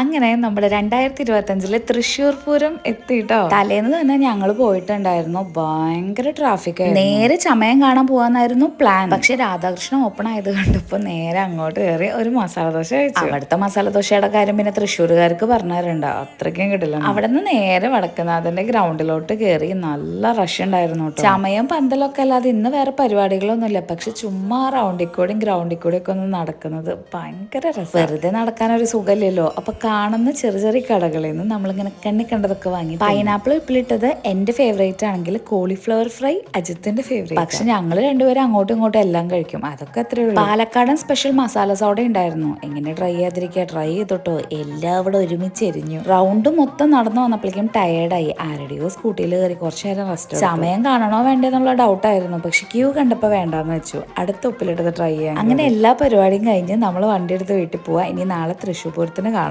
അങ്ങനെ നമ്മൾ രണ്ടായിരത്തി ഇരുപത്തി അഞ്ചിൽ തൃശ്ശൂർ പൂരം എത്തിട്ടോ. തലേന്ന് തന്നെ ഞങ്ങൾ പോയിട്ടുണ്ടായിരുന്നു. ഭയങ്കര ട്രാഫിക് നേരെ ചമയം കാണാൻ പോവാന്നായിരുന്നു പ്ലാൻ പക്ഷെ രാധാകൃഷ്ണൻ ഓപ്പൺ ആയത് കണ്ടപ്പോ നേരെ അങ്ങോട്ട് കയറി ഒരു മസാല ദോശ കഴിച്ചു. അവിടുത്തെ മസാല ദോശയുടെ കാര്യം പിന്നെ തൃശ്ശൂർകാർക്ക് പറഞ്ഞാറുണ്ട് അത്രയ്ക്കും കിട്ടില്ല അവിടെ നിന്ന് നേരെ വടക്കുന്നാഥന്റെ ഗ്രൗണ്ടിലോട്ട് കയറി നല്ല റഷ് ഉണ്ടായിരുന്നു ചമയം പന്തലൊക്കെ അല്ലാതെ ഇന്ന് വേറെ പരിപാടികളൊന്നുമില്ല. പക്ഷെ ചുമ്മാ റൗണ്ടിൽ കൂടെയും ഗ്രൗണ്ടിൽ ഒന്ന് നടക്കുന്നത് ഭയങ്കര രസം. വെറുതെ നടക്കാൻ ഒരു സുഖമില്ലല്ലോ. അപ്പൊ കാണുന്ന ചെറിയ ചെറിയ കടകളിൽ നിന്ന് നമ്മളിങ്ങനെ കണ്ണി കണ്ടതൊക്കെ വാങ്ങി പൈനാപ്പിൾ ഉപ്പിലിട്ടത് എന്റെ ഫേവറേറ്റ് ആണെങ്കിൽ കോളിഫ്ലവർ ഫ്രൈ അജിത്തിന്റെ ഫേവറേറ്റ് പക്ഷെ ഞങ്ങൾ രണ്ടുപേരും അങ്ങോട്ടും ഇങ്ങോട്ടും എല്ലാം കഴിക്കും. അതൊക്കെ അത്രേ ഉള്ളൂ. പാലക്കാടൻ സ്പെഷ്യൽ മസാല സോഡ ഉണ്ടായിരുന്നു. എങ്ങനെ ട്രൈ ചെയ്തിരിക്കുക ട്രൈ ചെയ്തോട്ടോ. എല്ലാം അവിടെ ഒരുമിച്ച് എരിഞ്ഞു. റൗണ്ട് മൊത്തം നടന്നു വന്നപ്പോഴേക്കും ടയേർഡായി ആരുടെയോ സ്കൂട്ടിയിൽ കയറി കുറച്ചു നേരം റെസ്റ്റ് സമയം കാണണോ വേണ്ടേ എന്നുള്ള ഡൗട്ട് ആയിരുന്നു. പക്ഷെ ക്യൂ കണ്ടപ്പോ വേണ്ടാന്ന് വെച്ചു. അടുത്ത ഉപ്പിലിട്ടത് ട്രൈ ചെയ്യാൻ അങ്ങനെ എല്ലാ പരിപാടിയും കഴിഞ്ഞ് നമ്മൾ വണ്ടി എടുത്ത് വീട്ടിൽ പോവാ. ഇനി നാളെ തൃശ്ശൂർ പൂരത്തിന് കാണാം.